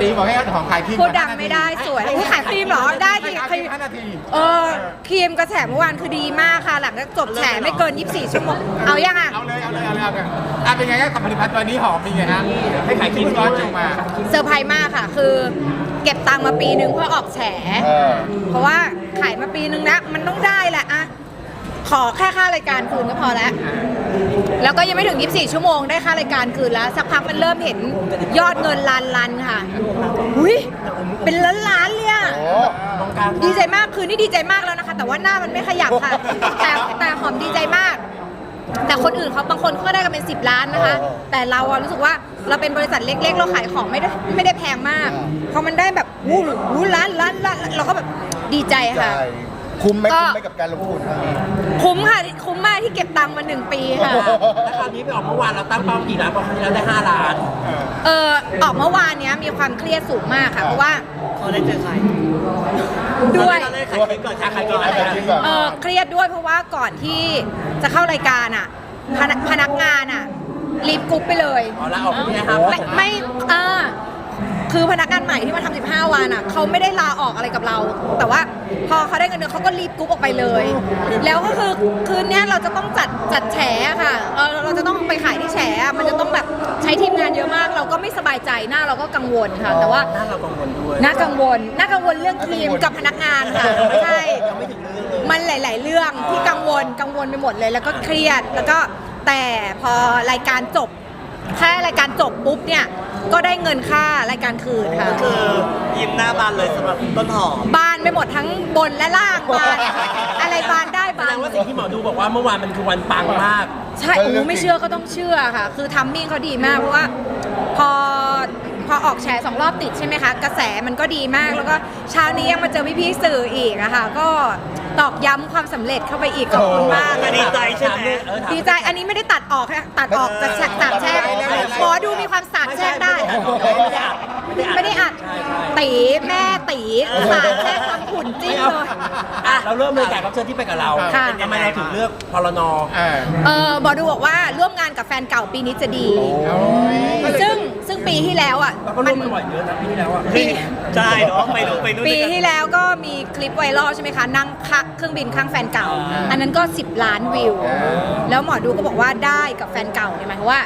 ตีบอกให้เอาของขายครีมพูดดังไม่ได้สวยอุ๊ยขายครีมเหรอได้สิขายครีมห้านาที เออครีมกระแสเมื่อวานคือดีมากค่ะ หลังจากจบแฉไม่เกิน 24 ชั่วโมง เอายังอะ เอาเลยเอาเลยเอาเลยเอาเลยอะเป็นไงครับกับผลิตภัณฑ์ตัวนี้หอมเป็นไงฮะให้ขายครีมร้อนลงมา เซอร์ไพรส์มากค่ะ คือเก็บตังค์มาปีนึงเพื่อออกแฉ เออ เพราะว่าขายมาปีนึงแล้วมันต้องได้แหละอะ ขอแค่ค่ารายการคืนก็พอแล้ว แล้วก็ยังไม่ถึง 24 ชั่วโมงได้ค่ารายการคืนแล้ว สักพักมันเริ่มเห็นยอดเงินล้านล้านๆค่ะ อุ้ยเป็นล้านล้านๆเลยอะโอ้ดีใจมากคืนนี้ดีใจมากแล้วนะคะ แต่ว่าหน้ามันไม่ขยับค่ะ แต่แต่หอมดีใจมาก แต่คนอื่นเขาบางคนเขาก็ได้กันเป็น 10 ล้านนะคะ แต่เราอะรู้สึกว่าเราเป็นบริษัทเล็ก ๆ เราขายของไม่ได้ไม่ได้แพงมากพอมันได้แบบวู้วู้ล้านล้านล้านเราก็แบบดีใจใช่ค่ะ คุ้มไหมก็คุ้มไหมกับการลงทุนครั้งนี้ คุ้มค่ะ คุ้มมากที่เก็บตังค์มาหนึ่งปีค่ะ แล้วคราวนี้ไปออกเมื่อวานเราตั้งเป้ากี่ล้านบอกครั้งที่แล้วได้ 5 ล้านเออออกเมื่อวานเนี้ยมีความเครียดสูงมากค่ะ เพราะว่าเขาได้เจอใครด้วยเราได้ขายคลิปก่อนค่ะขายคลิปอะไรขายนะคลิปก่อนเออเครียดด้วยเพราะว่าก่อนที่จะเข้ารายการอะ พนักพนักงานอะรีบกรุ๊ปไปเลยอ๋อแล้วออกไม่ได้ห้าไม่ไม่เออ คือพนักงานใหม่ที่มาทำ15 วันอะเขาไม่ได้ลาออกอะไรกับเรา แต่ว่าพอเขาได้เงินเดือนเขาก็รีบกรุ๊ปออกไปเลย แล้วก็คือคืนเนี้ยเราจะต้องจัดจัดแฉอะค่ะเออเราจะต้องไปขายที่แฉอะมันจะต้องแบบใช้ทีมงานเยอะมาก เราก็ไม่สบายใจหน้าเราก็กังวลค่ะ แต่ว่าหน้าเรากังวลด้วยน่ากังวลน่ากังวลเรื่องครีมกับพนักงานค่ะใช่มันหลาย ๆ เรื่องที่กังวลกังวลไปหมดเลย แล้วก็เครียดแล้วก็แต่พอรายการจบแค่รายการจบปุ๊บเนี่ย ก็ได้เงินค่ารายการคืนค่ะคือยิ้มหน้าบานเลยสำหรับต้นหอมบานไปหมดทั้งบนและล่างบาน อะไรบานได้แสบาดน งว่าสิ่งที่หมอดูบอกว่าเมื่อวานมันคือวันปังมาก ใช่โอ้โหไม่เชื่อก็ต้องเชื่อค่ะ คือทัมมิ่งเขาดีมาก เพราะว่าพอพอออกแชร์สองรอบติดใช่ไหมคะ กระแสมันก็ดีมากแล้วก็เช้านี้ยังมาเจอพี่ๆสื่ออีกอะค่ะ ก็ ตอกย้ำความสำเร็จเข้าไปอีกขอบคุณมากโอ้ดีใจใช่ไหมเออถามดีใจอันนี้ไม่ได้ตัดออกค่ะตัดออกจากแฉกสามแช่งหมอดูมีความสามแช่งได้ ไม่ได้อัด ตีแม่ตีสามแช่งทำหุ่นจิ้ไม่มเอาเลย อะเราเริ่มเลยแขกรับเชิญที่ไปกับเราค่ะ ทำไมเราถึงเลือกพลนเออเออหมอดูบอกว่าร่วมงานกับแฟนเก่าปีนี้จะดี ซึ่งซึ่งปีที่แล้วอะ เราก็ร่วมกันบ่อยเยอะนะปีที่แล้วอะ ปีใช่เนาะไปดูไปนู่นปีด้วยกันที่แล้วก็มีคลิปไวรัลใช่ไหมคะนั่งคักเครื่องบินข้างแฟนเก่า อันนั้นก็ 10 ล้านวิว แล้วหมอดูก็บอกว่าได้กับแฟนเก่าเนี่ยหมายความว่า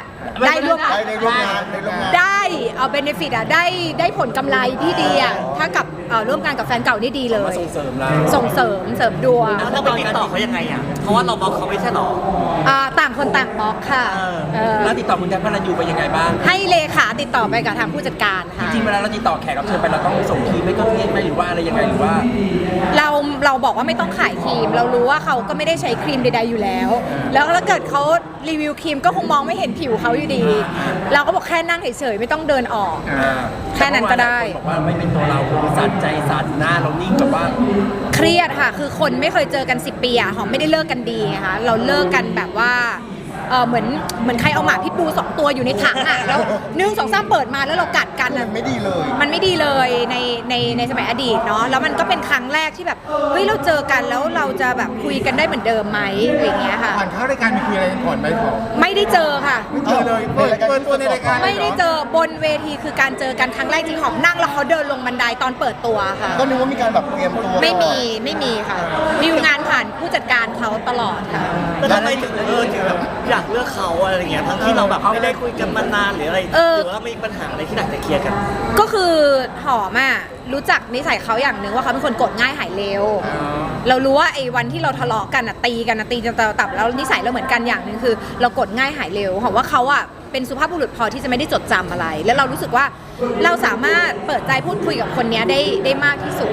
ได้ร่วมได้ได้ร่วมงานได้ร่วมงาน ได้เอาเบนฟิตอะได้ได้ผลกำไรที่ดีอะถ้ากับเอ่อร่วมงานกับแฟนเก่านี่ดีเลมายส่งเสริมเราส่งเสริมเสริมดวงแล้วเราไปติดต่อเขายังไงอะ เพราะว่าเราบล็อกเขาไม่ใช่หรออ่าต่างคนต่างบล็อกค่ะเออเออแล้วติดต่อคุณแจ็คพลันยูไปยังไงบ้าง ให้เลขาติดต่อไปกับทางผู้จัดการจค่ะ ริงๆเวลาเราติดต่อแขกรับเชิญไปเราต้องส่งทีมไม่ก็เรียกไหมหรือว่าอะไรยังไงหรือว่า เราเราบอกว่าไม่ต้องขายครีม เรารู้ว่าเขาก็ไม่ได้ใช้ครีมใดๆอยู่แล้ว แล้วถ้าเกิดเขา รีวิวครีมก็คงมองไม่เห็นผิวเขาอยู่ดี เราก็บอกแค่นั่งเฉยๆไม่ต้องเดินออก แค่นั้นก็ได้ แต่เมื่อวานหลายคนบอกว่าไม่เป็นตัวเราคือสั่นใจสั่นหน้าเรานิ่งแบบว่าเครียดค่ะ คือคนไม่เคยเจอกัน 10 ปีอะหอมไม่ได้เลิกกันดีไงคะเราเลิกกันแบบว่า เออเหมือนเหมือนใครเอาหมาพิษบูสองตัวอยู่ในถังอะแล้วหนึ่งสองสามเปิดมาแล้วเรากัดกันอะไม่ดีเลย มันไม่ดีเลยในในในสมัยอดีตเนาะแล้วมันก็เป็นครั้งแรกที่แบบเฮ้ยเราเจอกันแล้วเราจะแบบคุยกันได้เหมือนเดิมไหมอะไรอย่างเงี้ยค่ะ ผ่านเข้ารายการมีคุยอะไรกันก่อนไหมขอไม่ได้เจอค่ะ ไม่เจอเลยเปิดเปิดตัวในรายการไม่ได้เจอบนเวทีคือการเจอกันครั้งแรกที่หอมนั่งแล้วเขาเดินลงบันไดตอนเปิดตัวค่ะ ก็นึกว่ามีการแบบเตรียมตัวไม่มีไม่มีค่ะมีงานผ่านผู้จัดการเขาตลอดค่ะแต่ทำไมถึงเออถึงแบบอยากเลือกเขาอะไรอย่างเงี้ยทั้งที่เราแบบไม่ได้คุยกันมานานหรืออะไรเออหรือว่ามีปัญหาอะไรที่อยากจะเคลียร์กัน ก็คือหอมอะรู้จักนิสัยเขาอย่างหนึ่งว่าเขาเป็นคนกดง่ายหายเร็ว เรารู้ว่าไอ้วันที่เราทะเลาะกันอะตีกันอะตีจนตาตับแล้วนิสัยเราเหมือนกันอย่างหนึ่งคือ เรากดง่ายหายเร็วหอมว่าเขาอะ เป็นสุภาพบุรุษพอที่จะไม่ได้จดจำอะไร แล้วเรารู้สึกว่าเราสามารถเปิดใจพูดคุยกับคนเนี้ยได้ได้มากที่สุด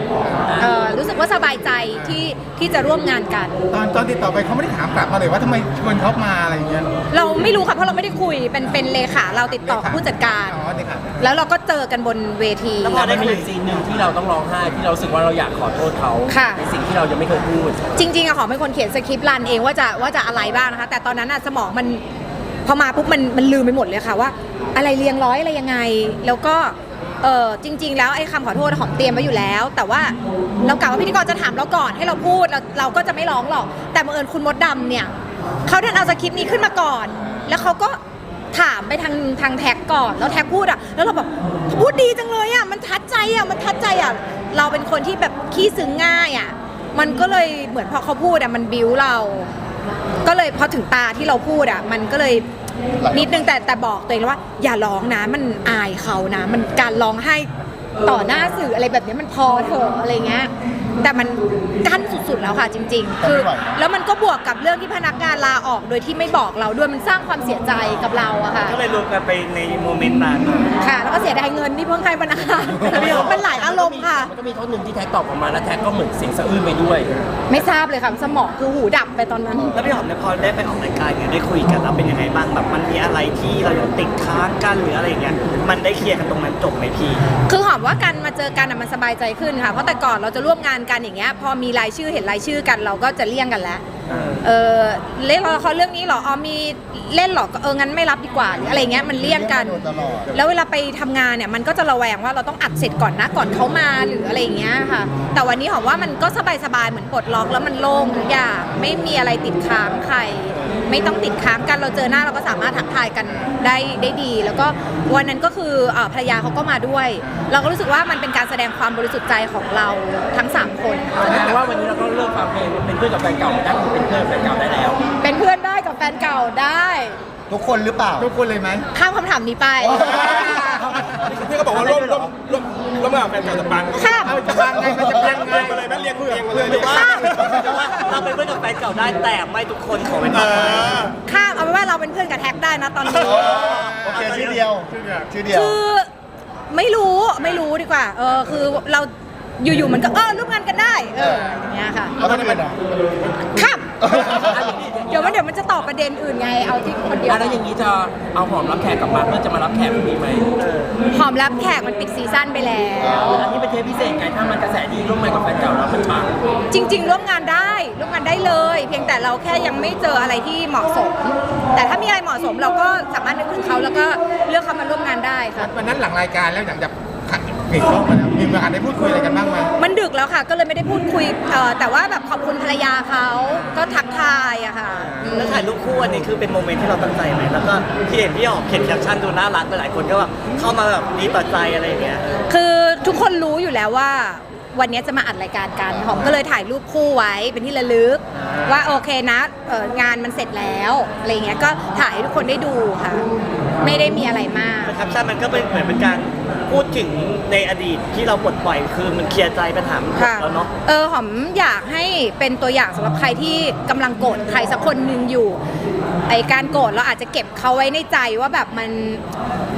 เอ่อรู้สึกว่าสบายใจที่ที่จะร่วมงานกัน ตอนตอนติดต่อไปเขาไม่ได้ถามกลับมาเลยว่าทำไมชวนเขามาอะไรอย่างเงี้ยเราไม่รู้ค่ะเพราะเราไม่ได้คุยเป็นเป็นเลขาเราติดต่อกับผู้จัดการ อ๋อนี่ค่ะแล้วเราก็เจอกันบนเวที แล้วพอได้มีอยู่ซีนหนึ่งที่เราต้องร้องไห้ที่เรารู้สึกว่าเราอยากขอโทษเขาค่ะ ในสิ่งที่เรายังไม่เคยพูด จริงๆอะหอมเป็นคนเขียนสคริปต์รันเองว่าจะว่าจะอะไรบ้างนะคะ แต่ตอนนั้นอะสมองมัน พอมาปุ๊บมันมันลืมไปหมดเลยค่ะว่า อะไรเรียงร้อยอะไรยังไง แล้วก็เออจริง ๆ แล้วไอ้คำขอโทษหอมเตรียมไว้อยู่แล้ว แต่ว่าเรากะว่าพิธีกรจะถามเราก่อนให้เราพูดเราเราก็จะไม่ร้องหรอก แต่บังเอิญคุณมดดำเนี่ยเขาดันเอาสคริปต์นี้ขึ้นมาก่อน แล้วเขาก็ถามไปทางทางแท็กก่อนแล้วแท็กพูดอะแล้วเราแบบพูดดีจังเลยอะมันทัดใจอะมันทัดใจอะเราเป็นคนที่แบบขี้ซึ้งง่ายอะมันก็เลยเหมือนพอเขาพูดอะมันบิ้วเรา ก็เลยพอถึงตาที่เราพูดอะ มันก็เลยนิดนึงแต่แต่บอกตัวเองว่า อย่าร้องนะมันอายเขานะ มันการร้องไห้ต่อหน้าสื่ออะไรแบบนี้มันพอเถอะอะไรเงี้ย แต่มันกั้นสุดๆแล้วค่ะจริง ๆ คือ แล้วมันก็บวกกับเรื่องที่พนักงานลาออก โดยที่ไม่บอกเราด้วยมันสร้างความเสียใจกับเราอะค่ะ ก็เลยรวมกันไปในโมเมนต์นั้นค่ะ แล้วก็เสียดายเงินที่เพิ่งให้พนักงานมันหลายอารมณ์ค่ะ มันก็มีท่อนหนึ่งที่แท็กตอบออกมาแล้วแท็กก็เหมือนเสียงสะอื้นไปด้วย ไม่ทราบเลยค่ะสมองคือหูดับไปตอนนั้น แล้วพี่หอมเนี่ยพอได้ไปออกรายการเนี่ยได้คุยกันแล้วเป็นยังไงบ้างแบบมันมีอะไรที่เรายังติดค้างกันหรืออะไรอย่างเงี้ยมันได้เคลียร์กันตรงนั้นจบไหมพี่ คือหอมว่าการมาเจอกันอะมันสบายใจขึ้นค่ะเพราะแต่ก่อนเราจะร่วมงานกันอย่างเงี้ยพอมีรายชื่อเห็นรายชื่อกันเราก็จะเลี่ยงกันแล้วเออเล่นละครเรื่องนี้เหรออ๋อมีเล่นเหรอเอองั้นไม่รับดีกว่าหรืออะไรเงี้ยมันเลี่ยงกันเลี่ยงกันโดยตลอดแล้วเวลาไปทำงานเนี่ยมันก็จะระแวงว่าเราต้องอัดเสร็จก่อนนะก่อนเขามาหรืออะไรอย่างเงี้ยค่ะ แต่วันนี้หอมว่ามันก็สบายๆเหมือนปลดล็อกแล้วมันโล่งทุกอย่างไม่มีอะไรติดค้างใคร ไม่ต้องติดค้างกันเราเจอหน้าเราก็สามารถทักทายกันได้ได้ดี แล้วก็วันนั้นก็คือเอ่อภรรยาเขาก็มาด้วย เราก็รู้สึกว่ามันเป็นการแสดงความบริสุทธิ์ใจของเราทั้งสามคน แสดงว่าวันนี้เราก็เลิกความเพลงเป็นเพื่อนกับแฟนเก่าไม่ได้คือเป็นเพื่อนกับแฟนเก่าได้แล้ว เป็นเพื่อนได้กับแฟนเก่าได้ ทุกคนหรือเปล่า ทุกคนเลยไหม ข้ามคำถามนี้ไปที่เขาบอกว่าร่วมร่วมร่วมร่วมงานกับแฟนเก่าจะปังข้าม เอาจะปังไงมันจะปังไงมาเลยไหมเรียงเรียงมาเลยหรือว่าข้ามหรือว่าเราเป็นเพื่อนกับแฟนเก่าได้แต่ไม่ทุกคนขอเป็นเอเพื่อนอ ข้าม เอาเป็นว่าเราเป็นเพื่อนกับแท็กได้นะตอนนี้ โอเคชื่อเดียว ชื่อเดียว คือไม่รู้ไม่รู้ดีกว่า เออคือเรา อยู่ๆมันก็เออร่วมงานกันได้เอออย่างเงี้ยค่ะแล้วก็จะเป็นอะข้ามเดี๋ยวมันเดี๋ยวมันจะตอบประเด็นอื่นไงเอาที่คนเดียวอะแล้วอย่างนี้จะเอาหอมรับแขกกลับมาเพื่อจะมารับแขกพรุ่งนี้ไหมหอมรับแขกมันปิดซีซั่นไปแล้ว อันนี้เป็นเทปพิเศษไงถ้ามันกระแสดีร่วมงานกับแฟนเก่าแล้วมันปังจริง ๆ ร่วมงานได้ร่วมงานได้เลย เพียงแต่เราแค่ยังไม่เจออะไรที่เหมาะสม แต่ถ้ามีอะไรเหมาะสมเราก็สามารถนึกถึงเขาแล้วก็เลือกเขามาร่วมงานได้ค่ะวันนั้นหลังรายการแล้วหลังจากปิดกล้องมาแล้ว มีโอกาสได้พูดคุยอะไรกันบ้างไหมมันดึกแล้วค่ะ ก็เลยไม่ได้พูดคุยเอ่อแต่ว่าแบบขอบคุณภรรยาเขาก็ทักทายอะค่ะอืม แล้วถ่ายรูปคู่อันนี้คือเป็นโมเมนต์ที่เราตั้งใจไหมแล้วก็ที่เห็นพี่หอมเขียนแคปชั่นดูน่ารักหลายคนก็แบบเข้ามาแบบดีต่อใจอะไรอย่างเงี้ย คือทุกคนรู้อยู่แล้วว่า วันนี้จะมาอัดรายการกันหอมก็เลยถ่ายรูปคู่ไว้เป็นที่ระลึก ว่าโอเคนะเอ่องานมันเสร็จแล้วอะไรเงี้ยก็ถ่ายให้ทุกคนได้ดูค่ะ ไม่ได้มีอะไรมากแคปชั่นมันก็เป็นเหมือนเป็นการพูดถึงในอดีตที่เราปลดปล่อยคือมันเคลียร์ใจปัญหามันจบค่ะแล้วเนาะ เออหอมอยากให้เป็นตัวอย่างสำหรับใครที่กำลังโกรธใครสักคนหนึ่งอยู่ ไอการโกรธเราอาจจะเก็บเขาไว้ในใจว่าแบบมัน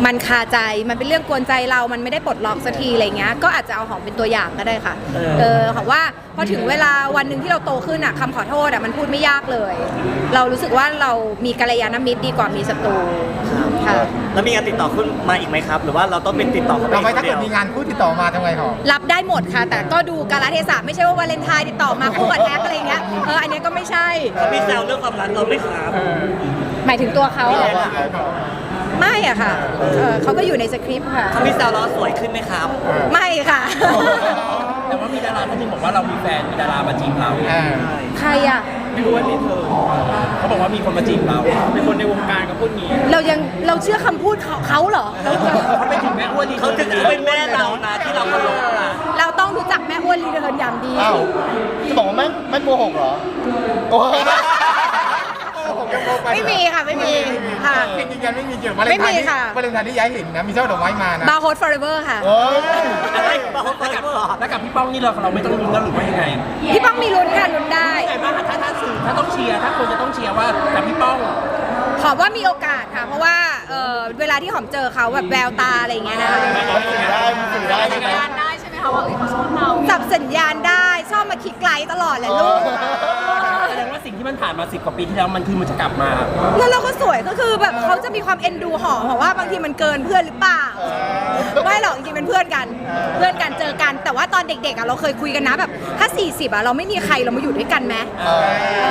มันคาใจมันเป็นเรื่องกวนใจเรา มันไม่ได้ปลดล็อกสักทีอะไรเงี้ยก็อาจจะเอาหอมเป็นตัวอย่างก็ได้ค่ะ เออ เออหอมว่าพอถึงเวลาวันหนึ่งที่เราโตขึ้นอะคำขอโทษอะมันพูดไม่ยากเลย เรารู้สึกว่าเรามีกัลยาณมิตรดีกว่ามีศัตรูค่ะ แล้วมีงานติดต่อขึ้นมาอีกไหมครับ หรือว่าเราต้องเป็นติดต่อเขาไปต่อไปคนถ้าเดีเกิยดวมีงานคู่ติดต่อมาทำไงหอม รับได้หมดค่ะ แต่ก็ดูกาลเทศะไม่ใช่ว่าวาเลนไทน์ติดต่อมาคู่กับแท็กอะไรเงี้ยเอออันเนี้ยก็ไม่ใช่ เขามีแซวเรื่องความรักเราไหมครับ หมายถึงตัวเขาเหรอว่าไงครับไม่อะค่ะเออเขาก็อยู่ในสคริปต์ค่ะ เขามีแซวเราสวยขึ้นไหมครับ ไม่ค่ะ แต่ว่ามีดาราท่านหนึงบอกว่าเรามีแฟนมีดารามาจีบเราอ่าใครอะไม่รู้ว่านี่เธอเขาบอกว่ามีคนมาจีบเราเป็นคนในวงการก็พูดงี้เรายังเราเชื่อคำพูดเขาเขาเหรอ เขาไปถึงแม่อ้วนดีเขาถึงจะเป็นแม่เรานะที่เราเคารพนะเราต้องรู้จักแม่อ้วนรีเดินอย่างดี อ้าวจะบอกว่าไม่ไม่โกหกเหรอโกหก ไม่มีค่ะไม่มีค่ะจริงๆยังไม่มีเกี่ยวกับวาเลนไทน์ไม่มีที่ค่ะ วาเลนไทน์ที่ย้ายเห็นนะมีช่อดอกไม้มานะบาร์โฮสฟอร์เอเวอร์ค่ะโอ้ยอะไรบอกเขาไปเหรอแล้วกับพี่ป้องนี่เราเราไม่ต้องลุ้นแล้วหรือว่ายังไงพี่ป้องมีลุ้นค่ะลุ้นได้ไงบ้างถ้าถ้าสื่อถ้าต้องเชียร์ถ้าคนจะต้องเชียร์ว่ากับพี่ป้องหอมว่ามีโอกาสค่ะ เพราะว่าเอ่อเวลาที่หอมเจอเขาแบบแววตาอะไรอย่างเงี้ยนะคะสื่อได้มันสื่อได้ใช่ไหมจับสัญญาณได้ ชอบมาคิดไกลตลอดแหละลูกแสดงว่าสิ่งที่มันผ่านมาสิบกว่าปีที่แล้วมันคือมันจะกลับมา แล้วเราก็สวยก็คือแบบเขาจะมีความเอ็นดูหอมเพราะว่าบางทีมันเกินเพื่อนหรือเปล่าไม่หรอกจริงๆเป็นเพื่อนกัน เพื่อนกันเจอกัน แต่ว่าตอนเด็กๆอะเราเคยคุยกันนะแบบถ้า 40อะเราไม่มีใครเรามาอยู่ด้วยกันไหมเอ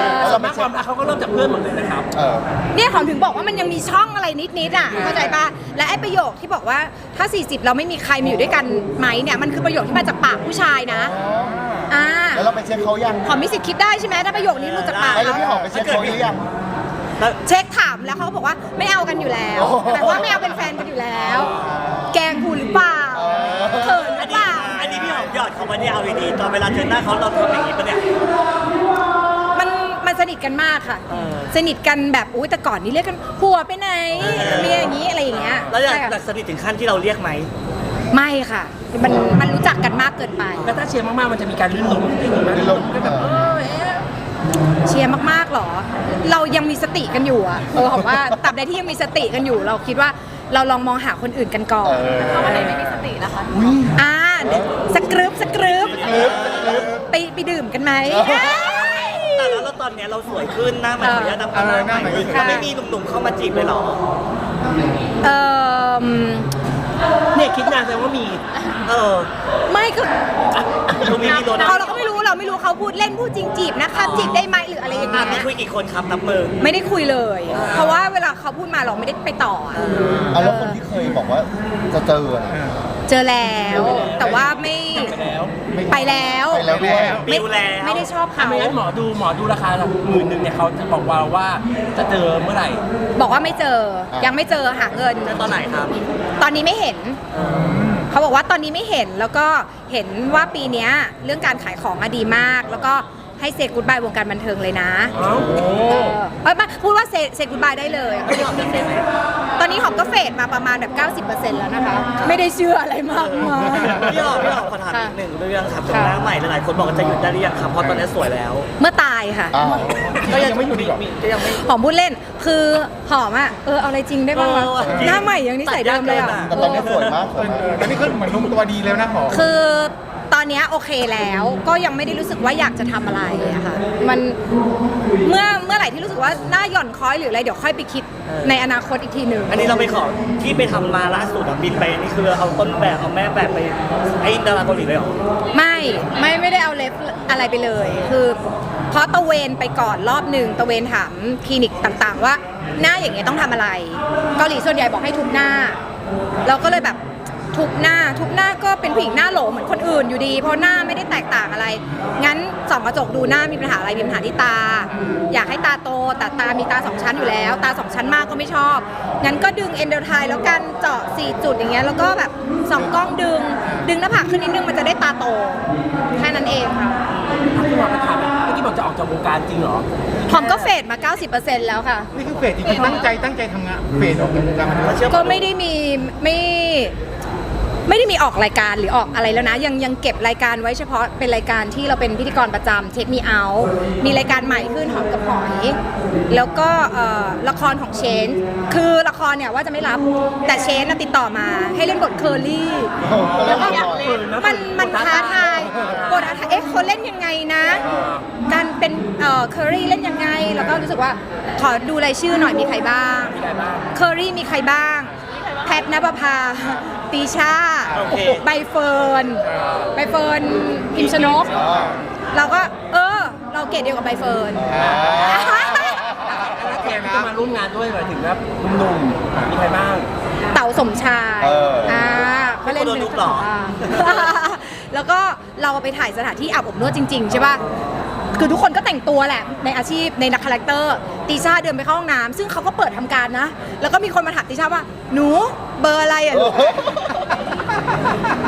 อแล้วส่เราวนไม่มากความรักเขาก็เริ่มจากเพื่อนหมดเลยนะครับเออเนี่ยหอมถึงบอกว่ามันยังมีช่องอะไรนิดๆอะเข้าใจปะและไอ้ประโยคที่บอกว่าถ้า 40 เราไม่มีใครมาอยู่ด้วยกันไหมเนี่ยมันคือประโยคที่มาจากปากผู้ชายนะอ่าแล้วเราไปเช็คเขายังหอมมีสิทธิ์คิดได้ใช่ไหมถ้าประโยคนี้หลุดจากปากไอ้แล้วเขาพี่หอมไปเช็คเขาหรือยังแล้วเช็คถามแล้วเขาก็บอกว่าไม่เอากันอยู่แล้วโอ้โหแต่ว่าไม่เอาเป็นแฟนกันอยู่แล้ว แกล้งกูหรือเปล่าเขินหอัรืนอเปนี้ล่าอันนี้พี่หอมหยอดเขามาเนี่ยเอาดีๆตอนเวลาเจอหน้าเขาเราทำอย่างนี้ปะเนี่ยมันมันสนิทกันมากค่ะเออสนิทกันแบบอุ้ยแต่ก่อนนี่เรียกกันหัวไปไหนเมียอย่างนี้อะไรอย่างเงี้ยแล้วอยากใช่ค่ะอยากสนิทถึงขั้นที่เราเรียกไหม ไม่ค่ะ มันมันรู้จักกันมากเกินไป แล้วถ้าเชียร์มากๆ มันจะมีการลื่นล้มอย่างนี้ไหมลื่นล้มก็แบบเออเอ๊ะเชียร์มากๆหรอ เรายังมีสติกันอยู่อะเออผมว่าตราบใดที่ยังมีสติกันอยู่ เราคิดว่าเราลองมองหาคนอื่นกันก่อนเออเพราะว่าไหนไม่มีสตินะคะอ่าเดี๋ยวสกรึบสกรึบไปไปดื่มกันไหมแต่แล้วเราตอนเนี้ยเราสวยขึ้นหน้าใหม่เออขออนุญาตนำหน้าใหม่เออหน้าใหม่เราไม่มีหนุ่มๆเข้ามาจีบเลยเหรอเออ เนี่ยคิดนานแสดงว่ามี เออไม่ก็เรามีมีโดนเราเราก็ไม่รู้เราไม่รู้เขาพูดเล่นพูดจริงจีบนะคะจีบได้ไหมหรืออะไรอย่างอะเงี้มียคุยกี่คนครับนับมือไม่ได้คุยเลย เพราะว่าเวลาเขาพูดมาเราไม่ได้ไปต่ออะอะแล้วคนที่เคยบอกว่าจะเจออะ เจอแล้ว แต่ว่าไม่ไปแล้วไปแล้วไปแล้วด้วย ปิวแล้วไม่ได้ชอบถ้าเขาไม่งั้นหมอดูหมอดูราคาหมื่นหนึ่งเนี่ยเขาจะบอกเราว่าจะเจอเมื่อไหร่ บอกว่าไม่เจอยังไม่เจอหาเงินแล้วตอนไหนครับ ตอนนี้ไม่เห็น เขาบอกว่าตอนนี้ไม่เห็นแล้วก็เห็นว่าปีเนี้ยเรื่องการขายของอะดีมาก แล้วก็ ให้เซกุดบายวงการบันเทิงเลยนะเอ้าเออเอ้ยไม่พูดว่าเซเซกุดบายได้เลยพี่หอมจะเซ็นไหมตอนนี้หอมก็เฟดมาประมาณแบบ 90%แล้วนะคะ ไม่ได้เชื่ออะไรมากมายพี่หอมพี่หอมขอถามอีกหนึ่งเรื่องครับถึงหน้าใหม่หลายๆคนบอกว่าจะหยุดได้หรือยังครับเพราะตอนนี้สวยแล้ว เมื่อตายค่ะ อ้าวก็ยังไม่หยุดอีกก็ยังไม่ หอมพูดเล่น คือหอมอะ เออ เอาอะไรจริงได้บ้างวะเออจริงหน้าใหม่ยังนิสัยเดิมเลยอะ แต่ตอนนี้สวยมากสวยมากตอนนี้ก็เหมือนลงตัวดีแล้วนะหอม คือตอ นเนี้ยโอเคแล้วก็ยังไม่ได้รู้สึกว่าอยากจะทำอะไรอะค่ะมันเมื่อเมื่อไหร่ที่รู้สึกว่าหน้าหย่อนคล้อยหรืออะไรเดี๋ยวค่อยไปคิดในอนาคตอีกทีหนึ่งอันนี้เราไปขอที่ไปทำมาล่าสุดอะบินไปนี่คือเอาต้นแบบเอาแม่แบบไปไอ้ดาราเกาหลีเลยเหรอไม่ไม่ไม่ได้เอาเล็บอะไรไปเลย คือเพราะตะเวนไปก่อนรอบหนึ่งตะเวนถามคลินิกต่างๆ ว่าหน้าอย่างเงี้ยต้องทำอะไร เกาหลีส่วนใหญ่บอกให้ทุบหน้า เราก็เลยแบบ ทุบหน้าทุบหน้าก็เป็นผู้หญิงหน้าโหลเหมือนคนอื่นอยู่ดี เพราะหน้าไม่ได้แตกต่างอะไร งั้นส่องกระจกดูหน้ามีปัญหาอะไรมีปัญหาที่ตา อยากให้ตาโตแต่ตามีตาสองชั้นอยู่แล้ว ตาสองชั้นมากก็ไม่ชอบ งั้นก็ดึงเอนโดไทแล้วกันเจาะ4จุดอย่างเงี้ยแล้วก็แบบส่องกล้องดึง ดึงหน้าผากขึ้นนิดนึงมันจะได้ตาโตแค่นั้นเองค่ะพี่หมอไปถามเมื่อกี้บอกจะออกจากวงการจริงเหรอหอมก็เฟดมา 90%แล้วค่ะ นี่คือเฟสจริงๆตั้งใจตั้งใจทำงานเฟสออกจากวงการบันเทิงเชื่อก็ไม่ได้มีไม่ ไม่ได้มีออกรายการหรือออกอะไรแล้วนะ ยังยังเก็บรายการไว้เฉพาะเป็นรายการที่เราเป็นพิธีกรประจำเช็คมีเอามีรายการใหม่ขึ้นหอมกับหอย แล้วก็เอ่อละครของเชน คือละครเนี่ยว่าจะไม่รับแต่เชนน่ะติดต่อมาให้เล่นบทเคอรี่ แล้วก็มันมันท้าทายบทท้าทายเอ๊ะเขาเล่นยังไงนะ การเป็นเอ่อเคอรี่เล่นยังไง แล้วก็รู้สึกว่าขอดูรายชื่อหน่อยมีใครบ้าง เคอรี่มีใครบ้าง แพทนภพา ตีชาโอเค ใบเฟิร์นใบเฟิร์นพิมชนก เราก็เออ เราเกรดเดียวกับใบเฟิร์น แล้วแขกที่จะมาร่วมงานด้วยหมายถึงว่าหนุ่มๆมีใครบ้าง เต๋าสมชายเอออ่อ่าเขาเล่นไม่กลัวโดนทุบหรอาแล้วก็เราไปถ่ายสถานที่อาบอบนวดจริง ๆ ใช่ป่ะ คือทุกคนก็แต่งตัวแหละในอาชีพในนักคาแรคเตอร์ตีชาเดินไปเข้าห้องน้ำซึ่งเขาก็เปิดทำการนะ แล้วก็มีคนมาถามตีชาว่า หนูเบอร์อะไรอะลูก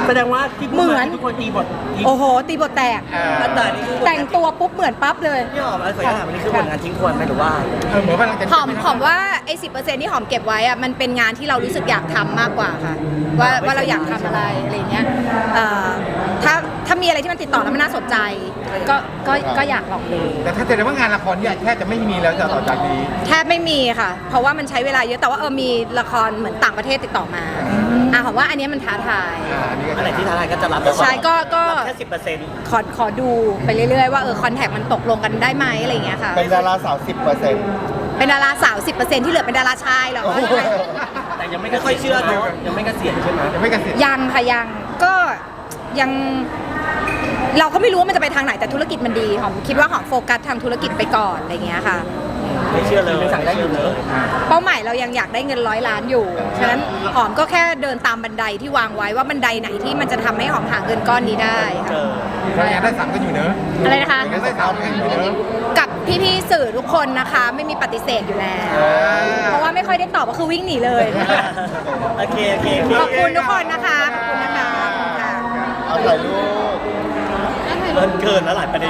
แสดงว่าที่พูดเหมืมาอนทุกคนตีบทตีโอ้โห ตีบทแตก อันแต่นี่คือแต่งตัวปุ๊บเหมือนปั๊บเลยพี่หอมอะไรขออนุญาตถามอันนี้คือผลงานทิ้งควรไหมหรือว่าเออเหมือนกำลังจะหอมหอมว่าไอ้สิที่หอมเก็บไว้อะมันเป็นงานที่เรารู้สึกอยากทำมากกว่าค่ะ ว่าว่าเราอยากทำอะไรอะไรเงี้ยเอ่อถ้าถ้ามีอะไรที่มันติดต่อแล้วมันน่าสนใจ ก็ก็ก็อยากลองดู แต่ถ้าแสดงว่างานละครเนี่ยแทบจะไม่มีแล้วจะต่อจากนี้ แทบไม่มีค่ะ เพราะว่ามันใช้เวลาเยอะ แต่ว่าเออมีละครเหมือนต่างประเทศติดต่อมาอ่ะหอมว่าอันเนี้ยมันท้าทายอ่าอันนี้ก็อันไหนที่ท้าทายก็จะรับใช่ก็ก็ รับแค่สิบเปอร์เซ็นต์ขอขอดูไปเรื่อยๆว่าเออคอนแทคมันตกลงกันได้ไหมอะไรเงี้ยค่ะ เป็นดาราสาวสิบเปอร์เซ็นต์ เป็นดาราสาว10%ที่เหลือเป็นดาราชายเหรอว่ายังไงแต่ยังไม่ไม่ค่อยเชื่อเนอะยังไม่เกษียณใช่ไหมยังไม่เกษียณยังค่ะยังก็ยัง เราก็ไม่รู้ว่ามันจะไปทางไหนแต่ธุรกิจมันดีหอมคิดว่าหอมโฟกัสทางธุรกิจไปก่อนอะไรเงี้ยค่ะ ไม่เชื่อเลยไม่เชื่อเลยเป้าหมายเรายังอยากได้เงินร้อยล้านอยู่ ฉะนั้นหอมก็แค่เดินตามบันไดที่วางไว้ว่าบันไดไหนที่มันจะทำให้หอมหาเงินก้อนนี้ได้เจค่ะอเราอยากได้สามกันอยู่เนอะอะไรนะคะ อยากได้สามกันอยู่เนอะ กับพี่ๆสื่อทุกคนนะคะ ไม่มีปฏิเสธอยู่แล้ว เพราะว่าไม่ค่อยได้ตอบก็คือวิ่งหนีเลย โอเคโอเคโอเค ขอบคุณทุกคนนะคะ ขอบคุณนะคะขอบคุณค่ะ เอาถ่ายรูป เกินเกินแล้วหลายประเด็น